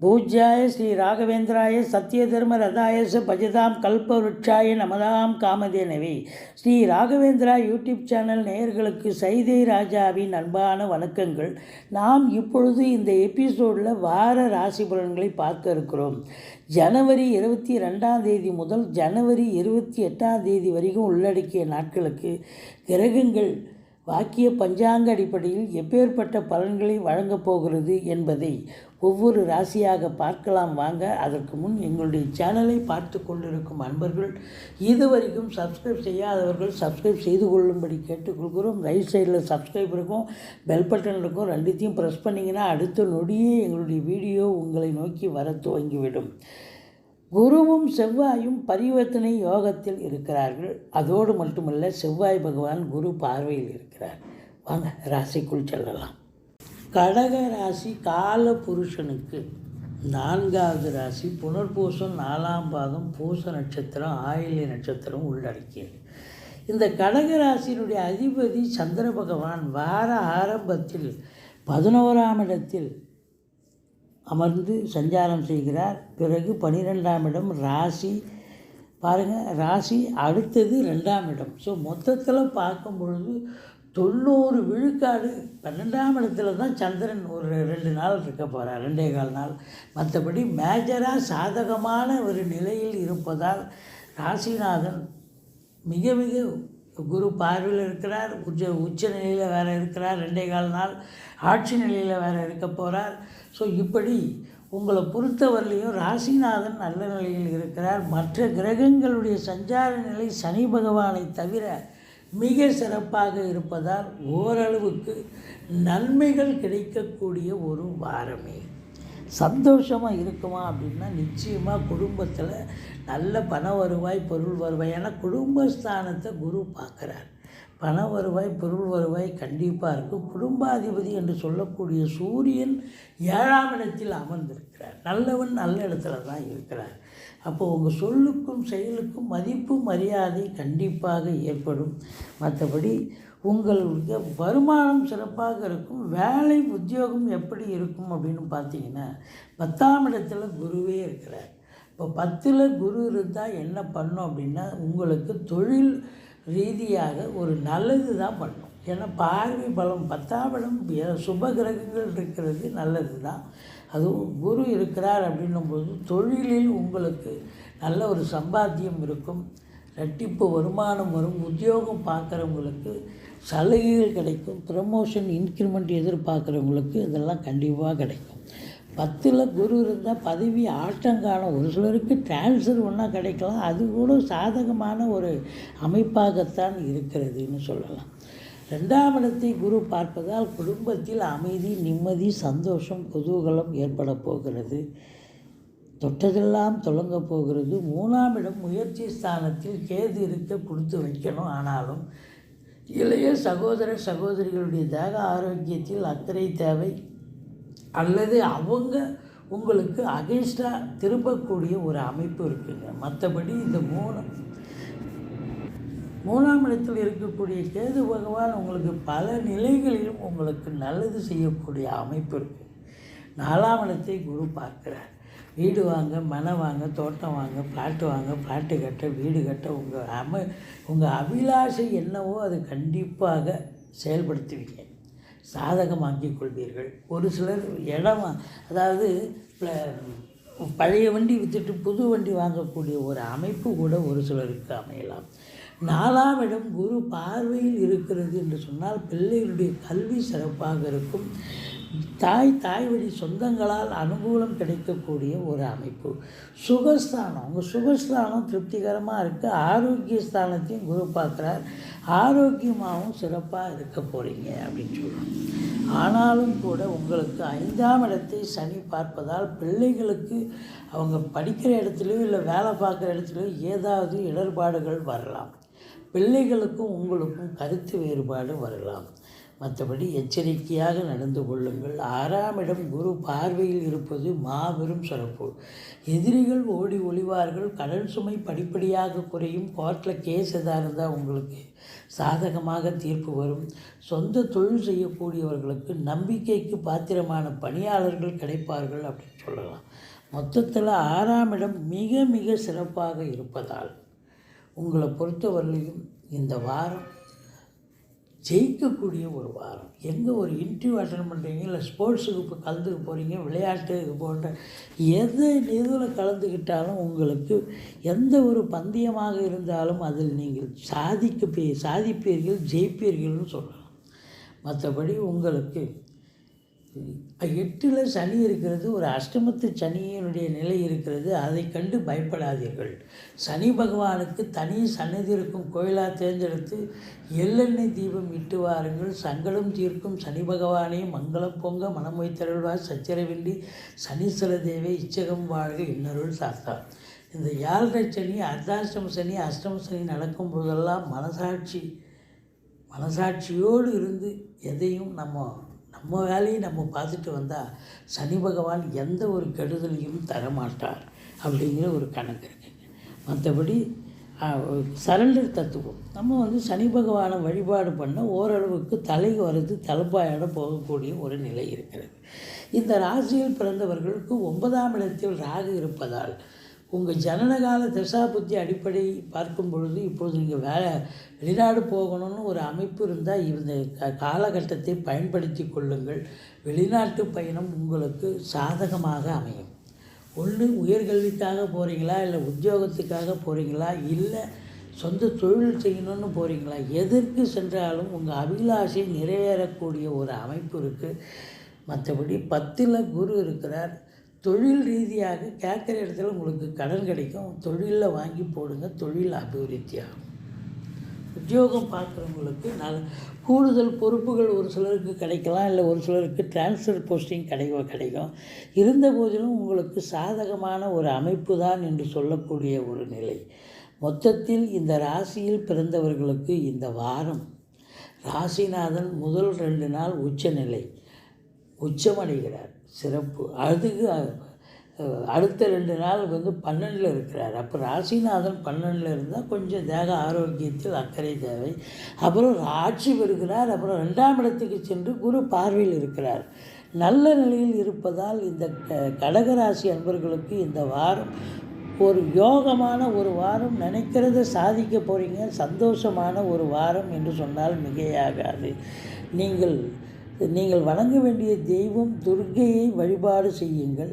பூஜ்யாய ஸ்ரீ ராகவேந்திராய சத்ய தர்ம ரதாயச பஜதாம் கல்பவருட்சாய நமதாம் காமதேனவி. ஸ்ரீ ராகவேந்திரா யூடியூப் சேனல் நேயர்களுக்கு சைதை ராஜாவின் அன்பான வணக்கங்கள். நாம் இப்பொழுது இந்த எபிசோடில் வார ராசி பலன்களை பார்க்க இருக்கிறோம். ஜனவரி இருபத்தி ரெண்டாம் தேதி முதல் ஜனவரி இருபத்தி எட்டாம் தேதி வரைக்கும் உள்ளடக்கிய நாட்களுக்கு கிரகங்கள் வாக்கிய பஞ்சாங்க அடிப்படையில் எப்பேற்பட்ட பலன்களை வழங்கப் போகிறது என்பதை ஒவ்வொரு ராசியாக பார்க்கலாம் வாங்க. அதற்கு முன் எங்களுடைய சேனலை பார்த்து கொண்டிருக்கும் அன்பர்கள் இதுவரைக்கும் சப்ஸ்கிரைப் செய்யாதவர்கள் சப்ஸ்கிரைப் செய்து கொள்ளும்படி கேட்டுக்கொள்கிறோம். ரைட் சைடில் சப்ஸ்கிரைப் இருக்கும் பெல் பட்டன் இருக்கும் ரெண்டுத்தையும் ப்ரெஸ் பண்ணிங்கன்னா அடுத்த நொடியே எங்களுடைய வீடியோ உங்களை நோக்கி வர துவங்கிவிடும். குருவும் செவ்வாயும் பரிவர்த்தனை யோகத்தில் இருக்கிறார்கள். அதோடு மட்டுமல்ல செவ்வாய் பகவான் குரு பார்வையில் இருக்கிறார். வாங்க ராசிக்குள் செல்லலாம். கடக ராசி கால புருஷனுக்கு நான்காவது ராசி புனர்பூசம் நாலாம் பாதம் பூச நட்சத்திரம் ஆயில்ய நட்சத்திரம் உள்ளடக்கியது. இந்த கடக ராசியினுடைய அதிபதி சந்திர பகவான் வார ஆரம்பத்தில் பதினோராம் இடத்தில் அமர்ந்து சஞ்சாரம் செய்கிறார். பிறகு பனிரெண்டாம் இடம் ராசி. பாருங்கள் ராசி அடுத்தது ரெண்டாம் இடம். ஸோ மொத்தத்தில் பார்க்கும் பொழுது தொண்ணூறு விழுக்காடு. பன்னெண்டாம் இடத்துல தான் சந்திரன் ஒரு ரெண்டு நாள் இருக்க போகிறார் ரெண்டே கால் நாள். மற்றபடி மேஜராக சாதகமான ஒரு நிலையில் இருப்பதால் ராசிநாதன் மிக மிக குரு பார்வையில் இருக்கிறார் உச்ச உச்ச நிலையில் வேறு இருக்கிறார் ரெண்டே கால் நாள். ஆட்சி நிலையில் வேறு இருக்க போகிறார் ஸோ இப்படி உங்களை பொறுத்தவரையிலையும் ராசிநாதன் நல்ல நிலையில் இருக்கிறார். மற்ற கிரகங்களுடைய சஞ்சார நிலை சனி பகவானை தவிர மிக சிறப்பாக இருப்பதால் ஓரளவுக்கு நன்மைகள் கிடைக்கக்கூடிய ஒரு வாரமே. சந்தோஷமாக இருக்குமா அப்படின்னா நிச்சயமாக குடும்பத்தில் நல்ல பண வருவாய் பொருள் வருவாய். ஏன்னா குடும்பஸ்தானத்தை குரு பார்க்குறார். பண வருவாய் பொருள் வருவாய் கண்டிப்பாக இருக்கும் குடும்பாதிபதி என்று சொல்லக்கூடிய சூரியன் ஏழாம் இடத்தில் அமர்ந்திருக்கிறார். நல்லவன் நல்ல இடத்துல தான் இருக்கிறார். அப்போது உங்கள் சொல்லுக்கும் செயலுக்கும் மதிப்பு மரியாதை கண்டிப்பாக ஏற்படும். மற்றபடி உங்களுடைய வருமானம் சிறப்பாக இருக்கும். வேலை உத்தியோகம் எப்படி இருக்கும் அப்படின்னு பார்த்தீங்கன்னா பத்தாம் இடத்துல குருவே இருக்கிறார். இப்போ பத்தில் குரு இருந்தால் என்ன பண்ணும் அப்படின்னா உங்களுக்கு தொழில் ரீதியாக ஒரு நல்லது தான் பண்ணும். ஏன்னா பார்வை பலம் பத்தாம் இடம் சுப கிரகங்கள் இருக்கிறது நல்லது தான் அதுவும் குரு இருக்கிறார் அப்படின்னும்போது தொழிலில் உங்களுக்கு நல்ல ஒரு சம்பாத்தியம் இருக்கும். ரெட்டிப்பு வருமானம் வரும். உத்தியோகம் பார்க்குறவங்களுக்கு சலுகைகள் கிடைக்கும். ப்ரமோஷன் இன்க்ரிமெண்ட் எதிர்பார்க்குறவங்களுக்கு இதெல்லாம் கண்டிப்பாக கிடைக்கும். பத்தில் குரு இருந்தால் பதவி ஆட்டங்கான ஒரு சிலருக்கு டிரான்ஸ்ஃபர் ஒன்றா கிடைக்கலாம். அது கூட சாதகமான ஒரு அமைப்பாகத்தான் இருக்கிறதுன்னு சொல்லலாம். ரெண்டாம் இடத்தை குரு பார்ப்பதால் குடும்பத்தில் அமைதி நிம்மதி சந்தோஷம் குதூகலம் ஏற்பட போகிறது. தொட்டதெல்லாம் தொடங்க போகிறது. மூணாம் இடம் முயற்சி ஸ்தானத்தில் கேது இருக்க கொடுத்து வைக்கணும். ஆனாலும் இளைய சகோதர சகோதரிகளுடைய தேக ஆரோக்கியத்தில் அக்கறை தேவை அல்லது அவங்க உங்களுக்கு அகென்ஸ்டாக திரும்பக்கூடிய ஒரு அமைப்பு இருக்குங்க. மற்றபடி இந்த மூணு மூணாம் இடத்தில் இருக்கக்கூடிய கேது பகவான் உங்களுக்கு பல நிலைகளிலும் உங்களுக்கு நல்லது செய்யக்கூடிய அமைப்பு இருக்குது நாலாம் இடத்தை குரு பார்க்கிறார். வீடு வாங்க மனை வாங்க தோட்டம் வாங்க பிளாட்டு வாங்க பிளாட்டு கட்ட வீடு கட்ட உங்கள் அம உங்கள் அபிலாஷை என்னவோ அது கண்டிப்பாக செயல்படுத்துவீங்க. சாதகமாக்கிக் கொள்வீர்கள். ஒரு சிலர் இடம் அதாவது பழைய வண்டி விற்றுட்டு புது வண்டி வாங்கக்கூடிய ஒரு அமைப்பு கூட ஒரு சிலருக்கு அமையலாம். நாலாம் இடம் குரு பார்வையில் இருக்கிறது என்று சொன்னால் பிள்ளைகளுடைய கல்வி சிறப்பாக இருக்கும். தாய் தாய் வழி சொந்தங்களால் அனுகூலம் கிடைக்கக்கூடிய ஒரு அமைப்பு. சுகஸ்தானம் உங்கள் சுகஸ்தானம் திருப்திகரமாக இருக்குது ஆரோக்கிய ஸ்தானத்தையும் குரு பார்க்குறார். ஆரோக்கியமாகவும் சிறப்பாக இருக்க போகிறீங்க அப்படின்னு சொல்லுவாங்க ஆனாலும் கூட உங்களுக்கு ஐந்தாம் இடத்தை சனி பார்ப்பதால் பிள்ளைகளுக்கு அவங்க படிக்கிற இடத்துலையோ இல்லை வேலை பார்க்குற இடத்துலையோ ஏதாவது இடர்பாடுகள் வரலாம். பிள்ளைகளுக்கும் உங்களுக்கும் கருத்து வேறுபாடு வரலாம். மற்றபடி எச்சரிக்கையாக நடந்து கொள்ளுங்கள். ஆறாம் இடம் குரு பார்வையில் இருப்பது மாபெரும் சிறப்பு. எதிரிகள் ஓடி ஒளிவார்கள். கடல் சுமை படிப்படியாக குறையும். கோர்ட்டில் கேஸ் எதாக இருந்தால் உங்களுக்கு சாதகமாக தீர்ப்பு வரும். சொந்த தொழில் செய்யக்கூடியவர்களுக்கு நம்பிக்கைக்கு பாத்திரமான பணியாளர்கள் கிடைப்பார்கள் அப்படின்னு சொல்லலாம். மொத்தத்தில் ஆறாம் இடம் மிக மிக சிறப்பாக இருப்பதால். உங்களை பொறுத்தவரையிலையும் இந்த வாரம் ஜெயிக்கக்கூடிய ஒரு வாரம். எங்கே ஒரு இன்டர்வியூ அட்டன் பண்ணுறீங்க இல்லை ஸ்போர்ட்ஸுக்கு இப்போ கலந்துக்க போகிறீங்க விளையாட்டு இது போன்ற எது எதில் கலந்துக்கிட்டாலும் உங்களுக்கு எந்த ஒரு பந்தயமாக இருந்தாலும் அதில் நீங்கள் சாதிக்க சாதிப்பீர்கள் ஜெயிப்பீர்கள்னு சொல்லலாம். மற்றபடி உங்களுக்கு எட்டில் சனி இருக்கிறது ஒரு அஷ்டமத்து சனியினுடைய நிலை இருக்கிறது அதை கண்டு பயப்படாதீர்கள். சனி பகவானுக்கு தனி சன்னதி இருக்கும் கோயிலாக தேர்ந்தெடுத்து எள்ளெண்ணெய் தீபம் இட்டு வாருங்கள். சங்கடம் தீர்க்கும் சனி பகவானே மங்களம் பொங்க மனம் வைத்தருள்வார் சச்சரவின்றி சனீஸ்வர தேவை இச்சகம் வாழ்க இன்னருள் சாஸ்தா இந்த ஏழரை சனி அர்த்தாஷ்டம சனி அஷ்டம சனி நடக்கும் போதெல்லாம் மனசாட்சி மனசாட்சியோடு இருந்து எதையும் நம்ம நம்ம வேலையை நம்ம பார்த்துட்டு வந்தால் சனி பகவான் எந்த ஒரு கெடுதலையும் தரமாட்டார் அப்படிங்கிற ஒரு கணக்கு இருக்குங்க மற்றபடி சரண்டர் தத்துவம். நம்ம வந்து சனி பகவானை வழிபாடு பண்ண ஓரளவுக்கு தலை வருது தலைப்பாயோட போகக்கூடிய ஒரு நிலை இருக்கிறது. இந்த ராசியில் பிறந்தவர்களுக்கு ஒன்பதாம் இடத்தில் ராகு இருப்பதால் உங்கள் ஜனனகால தசாபுத்தி அடிப்படை பார்க்கும் பொழுது இப்பொழுது நீங்கள் வேலை வெளிநாடு போகணும்னு ஒரு அமைப்பு இருந்தால் இந்த க காலகட்டத்தை பயன்படுத்தி கொள்ளுங்கள். வெளிநாட்டு பயணம் உங்களுக்கு சாதகமாக அமையும். ஒன்று உயர்கல்விக்காக போகிறீங்களா இல்லை உத்தியோகத்துக்காக போகிறீங்களா இல்லை சொந்த தொழில் செய்யணும்னு போகிறீங்களா எதற்கு சென்றாலும் உங்கள் அபிலாஷை நிறைவேறக்கூடிய ஒரு அமைப்பு இருக்குது மற்றபடி பத்தில் குரு இருக்கிறார். தொழில் ரீதியாக கேட்குற இடத்துல உங்களுக்கு கடன் கிடைக்கும். தொழிலில் வாங்கி போடுங்க. தொழில் அபிவிருத்தி ஆகும். உத்தியோகம் பார்க்குறவங்களுக்கு நல்ல கூடுதல் பொறுப்புகள் ஒரு சிலருக்கு கிடைக்கலாம். இல்லை ஒரு சிலருக்கு டிரான்ஸ்ஃபர் போஸ்டிங் கிடைக்கும் கிடைக்கும். இருந்த போதிலும் உங்களுக்கு சாதகமான ஒரு அமைப்பு தான் என்று சொல்லக்கூடிய ஒரு நிலை. மொத்தத்தில் இந்த ராசியில் பிறந்தவர்களுக்கு இந்த வாரம் ராசிநாதன் முதல் ரெண்டு நாள் உச்சநிலை. உச்சமடைகிறார். சிறப்பு. அதுக்கு அடுத்த ரெண்டு நாள் வந்து பன்னெண்டில் இருக்கிறார். அப்போ ராசிநாதன் பன்னெண்டில் இருந்தால் கொஞ்சம் தேக ஆரோக்கியத்தில் அக்கறை தேவை. அப்புறம் ஆட்சி பெறுகிறார். அப்புறம் ரெண்டாம் இடத்துக்கு சென்று குரு பார்வையில் இருக்கிறார். நல்ல நிலையில் இருப்பதால் இந்த கடகராசி அன்பர்களுக்கு இந்த வாரம் ஒரு யோகமான ஒரு வாரம் நினைக்கிறத சாதிக்க போகிறீங்க சந்தோஷமான ஒரு வாரம் என்று சொன்னால் மிகையாகாது. நீங்கள் நீங்கள் வணங்க வேண்டிய தெய்வம் துர்கையை வழிபாடு செய்யுங்கள்.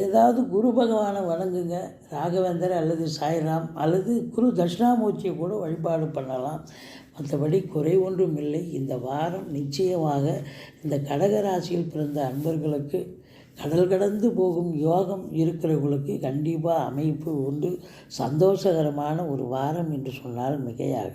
ஏதாவது குரு பகவானை வணங்குங்க. ராகவேந்தர் அல்லது சாய்ராம் அல்லது குரு தட்சிணாமூர்த்தியை கூட வழிபாடு பண்ணலாம். மற்றபடி குறை ஒன்றும் இல்லை. இந்த வாரம் நிச்சயமாக இந்த கடகராசியில் பிறந்த அன்பர்களுக்கு கடல் கடந்து போகும் யோகம் இருக்கிறவர்களுக்கு கண்டிப்பாக அமைப்பு உண்டு. சந்தோஷகரமான ஒரு வாரம் என்று சொன்னால் மிகையாக.